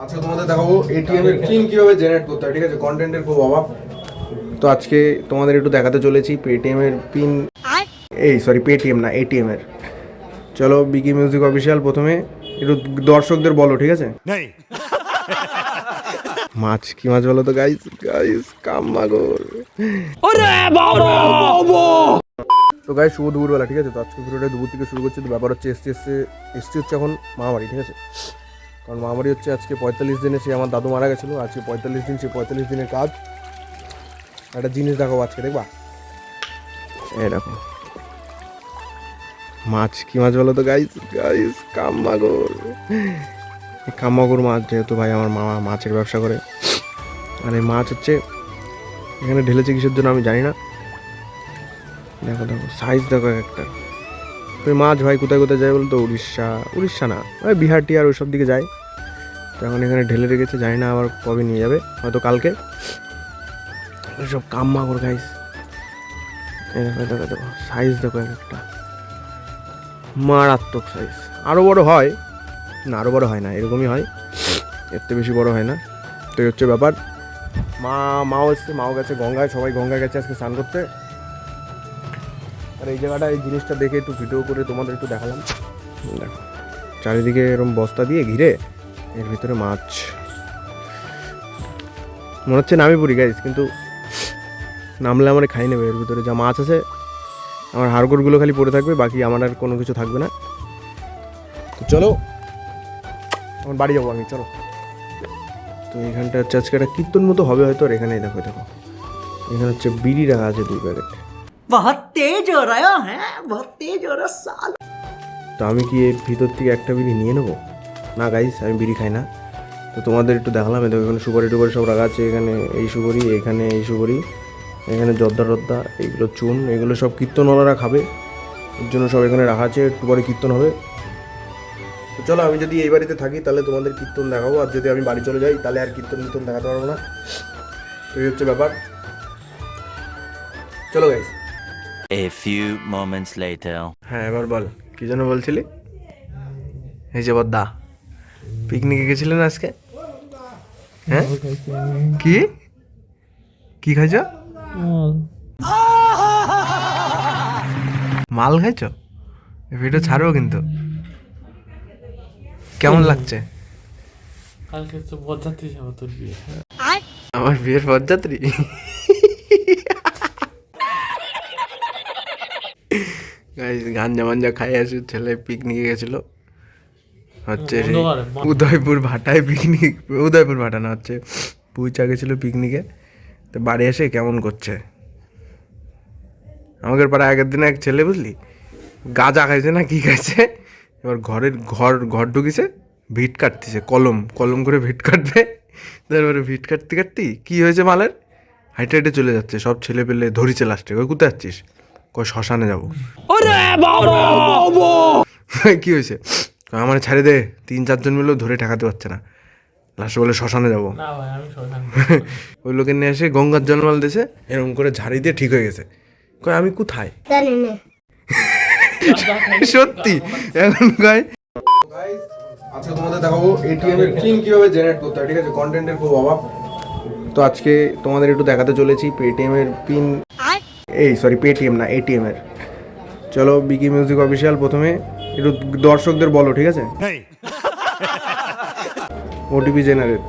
আজকে তোমাদের দেখাবো এটিএম এর পিন কীভাবে জেনারেট করতে হয় ঠিক আছে? কন্টেন্টের খুব অভাব। তো আজকে তোমাদের একটু দেখাতে চলেছি পেটিএম এর পিন এই সরি পেটিএম না এটিএম এর। চলো বিকি মিউজিক অফিসিয়াল প্রথমে। একটু দর্শকদের বলো ঠিক আছে? মাছ কি মাছ বলো তো গাইস গাইস কামাগর তো গাইস শুভ দুপুরবেলা ঠিক আছে? তো আজকে ভিডিওটা দুপুর থেকে শুরু করছি। তো ব্যাপার হচ্ছে এসছি এসছে এসছি হচ্ছে এখন মামাবাড়ি ঠিক আছে? কারণ মামাবাড়ি হচ্ছে আজকে পঁয়তাল্লিশ দিনে, সে আমার দাদু মারা গেছিল। আজকে পঁয়তাল্লিশ দিন, সে পঁয়তাল্লিশ দিনের কাজ। একটা জিনিস দেখাবো আজকে, দেখবা? এরকম মাছ, কি মাছ বলো তো গাইস গাইস কামাগর এই কামাগর মাছ যেহেতু ভাই আমার মামা মাছের ব্যবসা করে। আর এই মাছ হচ্ছে, এখানে ঢেলেছে কিসের জন্য আমি জানি না। দেখো দেখো সাইজ দেখো একটা। মাছ ভাই কোথায় কোথায় যায় বলতো? উড়িষ্যা। উড়িষ্যা না বিহার টিহার ওইসব দিকে যায়। তো এখন এখানে ঢেলে রেখেছে, জানি না আবার কবে নিয়ে যাবে, হয়তো কালকে। সব কাম্মাগর গাইস এই দেখো দেখো দেখো সাইজ দেখো এক একটা। মারাত্মক সাইজ আরও বড় হয়? না আরও বড় হয় না, এরকমই হয়। এর থেকে বেশি বড় হয় না। তো এই হচ্ছে ব্যাপার। মা, মাও এসছে, মাও গেছে গঙ্গায়, সবাই গঙ্গায় গেছে আজকে স্নান করতে। আর এই জায়গাটা, এই জিনিসটা দেখে একটু ভিডিও করে তোমাদের একটু দেখালাম। দেখো, চারিদিকে এরকম বস্তা দিয়ে ঘিরে এর ভিতরে মাছ। মনে হচ্ছে নামি পড়ি গাইজ কিন্তু নামলে আমার খাই নেবে এর ভিতরে। যা মাছ আছে আমার হাড়গোড়গুলো খালি পড়ে থাকবে বাকি আমার আর কোনো কিছু থাকবে না। তো চলো আমার বাড়ি যাব আমি চলো। তো এখানটা হচ্ছে আজকে একটা কীর্তন মতো হবে হয়তো আর এখানেই দেখো দেখো। এখানে হচ্ছে বিড়ি রাখা আছে দুই প্যাকেট। বহুত তেজ হো রহা হ্যাঁ বহুত তেজ হো রহা সাল। তো আমি কি এর ভিতর থেকে একটা বিড়ি নিয়ে নেব? না গাইস আমি বিড়ি খাই না। তো তোমাদের একটু দেখালাম এদের এখানে সুপারি টুপারি সব রাখা আছে এখানে এই সুপারি এখানে এই সুপারি এখানে জর্দা টর্দা এইগুলো চুন এগুলো সব কীর্তনওয়ালারা খাবে। এর জন্য সব এখানে রাখা আছে একটু পরে কীর্তন হবে। তো চলো আমি যদি এই বাড়িতে থাকি তাহলে তোমাদের কীর্তন দেখাবো আর যদি আমি বাড়ি চলে যাই তাহলে আর কীর্তন কীর্তন দেখাতে পারব না। তো এই হচ্ছে ব্যাপার। চলো guys A few moments later. হ্যাঁ এবার বল কি যেন বলছিলি? এই যে বদ্দা পিকনিকে গেছিলেন আজকে? হ্যাঁ? কি? কি খাইছ? মাল। খাইছ? ভিডিও ছাড়বো কিন্তু। কেমন লাগছে? কালকে তো বরযাত্রী যাব তোর বিয়ে। আমার বিয়ের পদযাত্রী? গাইস গাঞ্জা মাঞ্জা খাই আসি ছেলে পিকনিকে গেছিল। হচ্ছে রে, উদয়পুর ভাটায় পিকনিক উদয়পুর ভাটা না হচ্ছে পুইচা গেছিল পিকনিকে তো বাড়ি এসে কেমন করছে? আমাদের পাড়া আগের দিন এক ছেলে বুঝলি গাঁজা খাইছে না কি খাইছে? এবার ঘরের ঘর ঘর ঢুকিছে ভিট কাটতেছে কলম কলম করে ভিট কাটবে। তারপরে ভিট কাটতে কাটতে কি হয়েছে মালের? হাইটে হাইটে চলে যাচ্ছে সব ছেলে পেলে ধরিছে লাস্টে ওই কোথায় যাচ্ছিস? কই শ্মশানে যাব। কি হয়েছে? আমার ছাড়ে দে। তিন চারজন মিলেও ধরে ঠেকাতে পারছে না। লাস্টে বলে শ্মশানে যাব। না ভাই আমি শ্মশান ওই লোকের নিয়ে এসে গঙ্গার জলমাল দিয়েছে এরকম করে ঝাড়ি দিয়ে ঠিক হয়ে গেছে। কয় আমি কোথায়? সত্যি। এখন কয় আজকে তোমাদের দেখাবো এটিএম এর পিন কীভাবে জেনারেট করতে হয় ঠিক আছে? কন্টেন্টের খুব অভাব। তো আজকে তোমাদের একটু দেখাতে চলেছি পেটিএম এর পিন এই সরি পেটিএম না এটিএম এর। চলো বিকি মিউজিক অফিসিয়াল প্রথমে। একটু দর্শকদের বলো ঠিক আছে? ওটিপি জেনারেট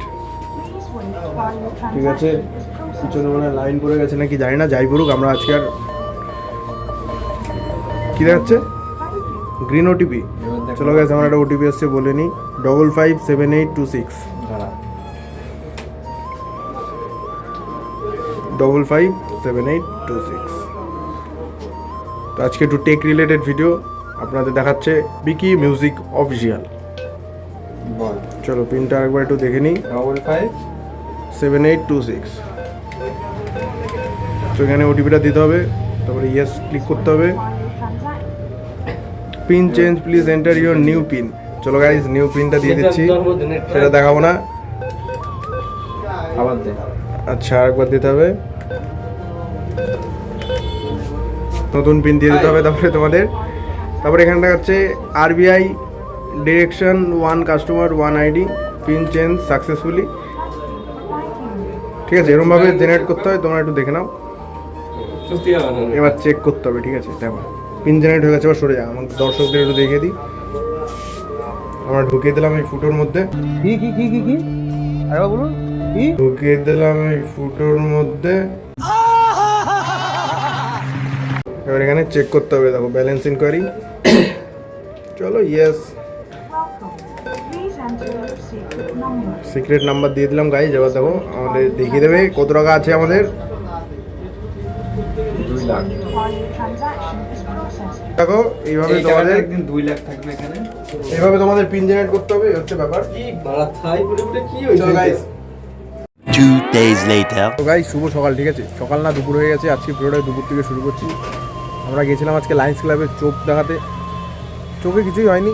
ঠিক আছে? পিছনে মানে লাইন পড়ে গেছে নাকি জানি না যাই পড়ুক আমরা আজকে আর কি দেখাচ্ছে? গ্রিন ওটিপি চলো গেছে আমার একটা ওটিপি আসছে বলে নিই। Double five seven eight two six double five seven eight two six তো আজকে একটু টেক রিলেটেড ভিডিও আপনাদের দেখাচ্ছে বিকি মিউজিক অফিসিয়াল চলো পিনটা একবার একটু দেখে নিই। Double five seven eight two six তো এখানে ওটিপিটা দিতে হবে তারপরে ইয়েস ক্লিক করতে হবে। PIN change please enter your new PIN চলো গাইজ নিউ পিনটা দিয়ে দিচ্ছি। সেটা দেখাবো না। আবার আচ্ছা আরেকবার দিতে হবে। নতুন পিন দিয়ে দিতে হবে তারপরে তোমাদের। তারপরে এখানটা হচ্ছে RBI direction one customer one ID PIN change successfully ঠিক আছে এরকমভাবে জেনারেট করতে হয় তোমরা একটু দেখে নাও। এবার চেক করতে হবে ঠিক আছে দেখো। পিন জেনারেট হয়ে গেছে এবার সরে যা আমাদের দর্শকদের একটু দেখিয়ে দিই। আমরা ঢুকিয়ে দিলাম এই ফুটোর মধ্যে। কি কি কি কি কি? বলুন কি? ঢুকিয়ে দিলাম এই ফুটোর মধ্যে। এবার এখানে চেক করতে হবে দেখো ব্যালেন্স ইনকোয়ারি চলো ইয়েস. সিক্রেট নাম্বার দিয়ে দিলাম গাইজ এবার দেখো আমাদের দেখিয়ে দেবে কত টাকা আছে আমাদের। is processing. দেখো এইভাবে তোমাদের একদিন দুই লাখ থাকবে এখানে। এইভাবে তোমাদের পিন জেনারেট করতে হবে হচ্ছে ব্যাপার। বাড়া থাই বলে বলে কি চলো গাইজ Two days later. তো গাইজ শুভ সকাল ঠিক আছে? সকাল না দুপুর হয়ে গেছে আজকে ভিডিওটা দুপুর থেকে শুরু করছি। আমরা গেছিলাম আজকে লায়ন্স ক্লাবে চোখ দেখাতে। চোখে কিছুই হয়নি,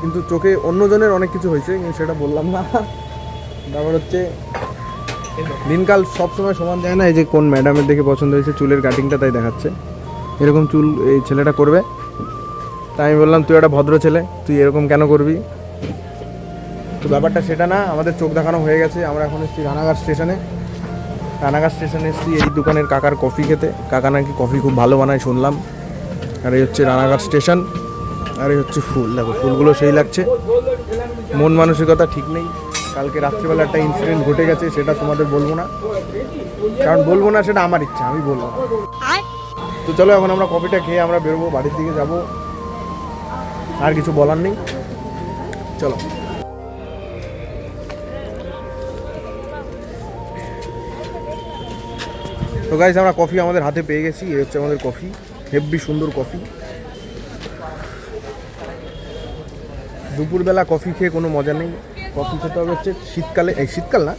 কিন্তু চোখে অন্যজনের অনেক কিছু হয়েছে, কিন্তু সেটা বললাম না। তারপর হচ্ছে, দিনকাল সব সময় সমান যায় না, এই যে কোন ম্যাডামের দেখে পছন্দ হয়েছে, চুলের কাটিংটা তাই দেখাচ্ছে। এরকম চুল এই ছেলেটা করবে। তাই আমি বললাম, তুই একটা ভদ্র ছেলে, তুই এরকম কেন করবি? তো ব্যাপারটা সেটা না, আমাদের চোখ দেখানো হয়ে গেছে, আমরা এখন এসেছি রানাঘাট স্টেশনে। রানাঘাট স্টেশনে এসেছি এই দোকানের কাকার কফি খেতে। কাকা নাকি কফি খুব ভালো বানায় শুনলাম। আর এই হচ্ছে রানাঘাট স্টেশন আর এই হচ্ছে ফুল। দেখো ফুলগুলো সেই লাগছে। মন মানসিকতা ঠিক নেই। কালকে রাত্রিবেলা একটা ইনসিডেন্ট ঘটে গেছে সেটা তোমাদের বলব না। কারণ বলব না সেটা আমার ইচ্ছা আমি বলব না। তো চলো এখন আমরা কফিটা খেয়ে আমরা বেরোবো বাড়ির দিকে যাব। আর কিছু বলার নেই। চলো। তো গাইজ আমরা কফি আমাদের হাতে পেয়ে গেছি। এই হচ্ছে আমাদের কফি হেভি সুন্দর কফি দুপুরবেলা কফি খেয়ে কোনো মজা নেই। কফি খেতে হবে হচ্ছে শীতকালে, এই শীতকাল না,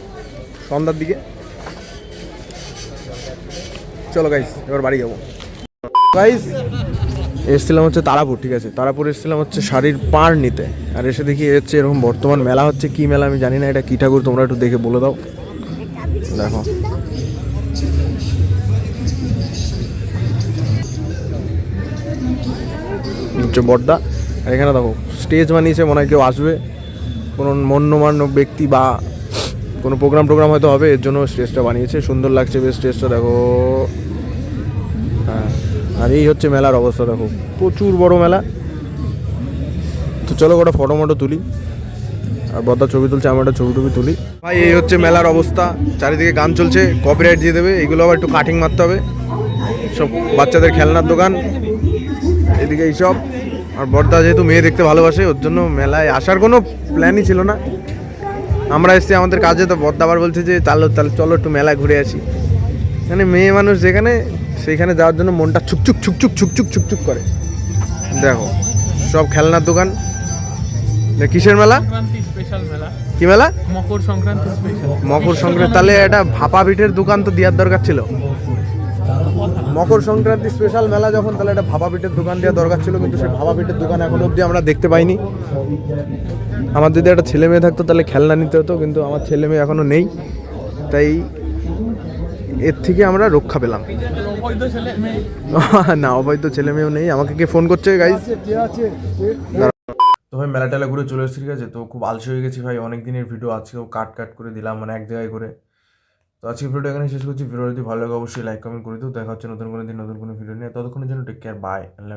সন্ধ্যার দিকে। চলো গাইজ এবার বাড়ি যাব। গাইজ এসেছিলাম হচ্ছে তারাপুর, ঠিক আছে? তারাপুর এসেছিলাম হচ্ছে শাড়ির পাড় নিতে। আর এসে দেখি হচ্ছে এরকম বর্তমান মেলা হচ্ছে, কি মেলা আমি জানি না, এটা কী ঠাকুর, তোমরা একটু দেখে বলে দাও। দেখো। হচ্ছে বর্দা। আর এখানে দেখো স্টেজ বানিয়েছে, মনে হয় কেউ আসবে। কোনো মন্যমান্য ব্যক্তি বা কোনো প্রোগ্রাম টোগ্রাম হয়তো হবে, এর জন্য স্টেজটা বানিয়েছে। সুন্দর লাগছে বেশ স্টেজটা দেখো। হ্যাঁ আর এই হচ্ছে মেলার অবস্থা, দেখো। প্রচুর বড় মেলা। তো চলো কটা ফটো মটো তুলি। আর বদ্দা ছবি তুলছে, আমার একটা ছবি টবি তুলি। ভাই, এই হচ্ছে মেলার অবস্থা। চারিদিকে গান চলছে কপিরাইট দিয়ে দেবে। এগুলো আবার একটু কাটিং মারতে হবে। সব বাচ্চাদের খেলনার দোকান। এদিকে এইসব। আর বর্দা যেহেতু মেয়ে দেখতে ভালোবাসে ওর জন্য মেলায় আসার কোনো প্ল্যানই ছিল না। আমরা এসেছি আমাদের কাজে তো বর্দা আবার বলছে যে চালো তাহলে চলো একটু মেলায় ঘুরে আসি। মানে মেয়ে মানুষ যেখানে সেইখানে যাওয়ার জন্য মনটা ছুকছুক ছুকছুক ছুকছুক ছুকছুক করে। দেখো সব খেলনার দোকান। কিসের মেলা? মেলা। কি মেলা? মকর সংক্রান্তি মকর সংক্রান্তি। তাহলে এটা ভাপা পিঠের দোকান তো দেওয়ার দরকার ছিল। মকর সংক্রান্তি স্পেশাল মেলা যখন, তাহলে একটা ভাবা পিঠের দোকান দেওয়া দরকার ছিল, কিন্তু সেই ভাবা পিঠের দোকান এখন অবধি আমরা দেখতে পাইনি। আমার যদি একটা ছেলে মেয়ে থাকতো, তাহলে খেলনা নিতে হতো, কিন্তু আমার ছেলে মেয়ে এখনও নেই। তাই এর থেকে আমরা রক্ষা পেলাম। না, অবৈধ ছেলে মেয়েও নেই। আমাকে কে ফোন করছে গাইজ তো ভাই মেলা টেলা ঘুরে চলে এসেছি, ঠিক আছে? তো খুব আলসে হয়ে গেছি ভাই অনেক দিনের ভিডিও আজকেও কাট কাট করে দিলাম মানে এক জায়গায় করে। তো আজকে ভিডিওটা এখানে শেষ করছি। ভিডিও যদি ভালো লাগে, অবশ্যই লাইক কমেন্ট করে দিও। দেখা হচ্ছে নতুন কোনো দিন, নতুন কোনো ভিডিও নিয়ে। ততক্ষণের জন্য টেক কেয়ার বাই আল্লাহ